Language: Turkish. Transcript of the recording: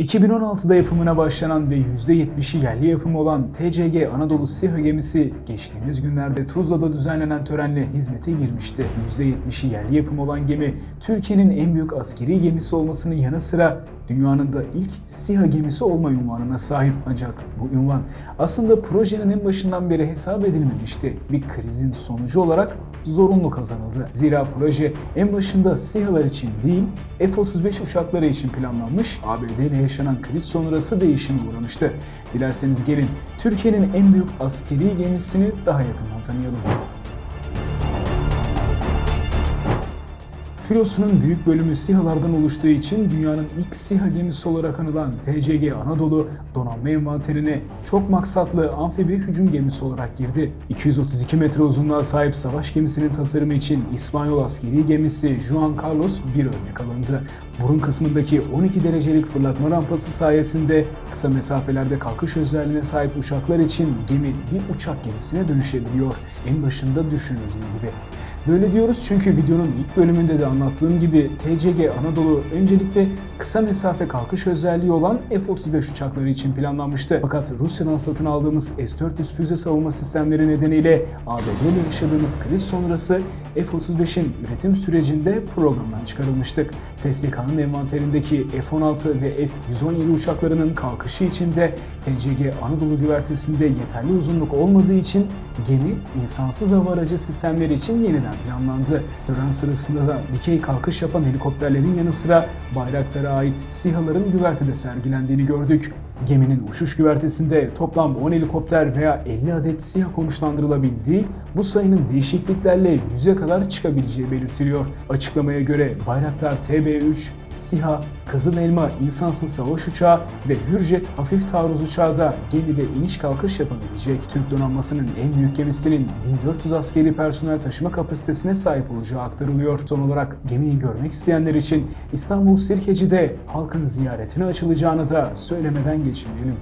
2016'da yapımına başlanan ve %70'i yerli yapımı olan TCG Anadolu SİHA gemisi geçtiğimiz günlerde Tuzla'da düzenlenen törenle hizmete girmişti. %70'i yerli yapımı olan gemi Türkiye'nin en büyük askeri gemisi olmasının yanı sıra dünyanın da ilk SİHA gemisi olma unvanına sahip. Ancak bu unvan aslında projenin en başından beri hesap edilmemişti. Bir krizin sonucu olarak zorunlu kazanıldı. Zira proje en başında SİHA'lar için değil F-35 uçakları için planlanmış, ABD yaşanan kriz sonrası değişime uğramıştı. Dilerseniz gelin Türkiye'nin en büyük askeri gemisini daha yakından tanıyalım. Filosunun büyük bölümü SİHA'lardan oluştuğu için dünyanın ilk SİHA gemisi olarak anılan TCG Anadolu donanma envanterine çok maksatlı amfibi hücum gemisi olarak girdi. 232 metre uzunluğa sahip savaş gemisinin tasarımı için İspanyol askeri gemisi Juan Carlos bir örnek alındı. Burun kısmındaki 12 derecelik fırlatma rampası sayesinde kısa mesafelerde kalkış özelliğine sahip uçaklar için gemi bir uçak gemisine dönüşebiliyor. En başında düşünüldüğü gibi. Böyle diyoruz çünkü videonun ilk bölümünde de anlattığım gibi TCG Anadolu öncelikle kısa mesafe kalkış özelliği olan F-35 uçakları için planlanmıştı. Fakat Rusya'dan satın aldığımız S-400 füze savunma sistemleri nedeniyle ABD ile yaşadığımız kriz sonrası F-35'in üretim sürecinde programdan çıkarılmıştık. TSK'nın envanterindeki F-16 ve F-117 uçaklarının kalkışı için de TCG Anadolu güvertesinde yeterli uzunluk olmadığı için gemi insansız hava aracı sistemleri için yeniden planlandı. Tören sırasında da dikey kalkış yapan helikopterlerin yanı sıra Bayraktar'a ait SİHA'ların güvertede sergilendiğini gördük. Geminin uçuş güvertesinde toplam 10 helikopter veya 50 adet SİHA konuşlandırılabildiği, bu sayının değişikliklerle 100'e kadar çıkabileceği belirtiliyor. Açıklamaya göre Bayraktar TB3, SİHA, Kızıl Elma insansız savaş uçağı ve Hürjet hafif taarruz uçağı da gemide iniş kalkış yapabilecek. Türk donanmasının en büyük gemisinin 1400 askeri personel taşıma kapasitesine sahip olacağı aktarılıyor. Son olarak gemiyi görmek isteyenler için İstanbul Sirkeci'de halkın ziyaretine açılacağını da söylemeden geçmeyelim.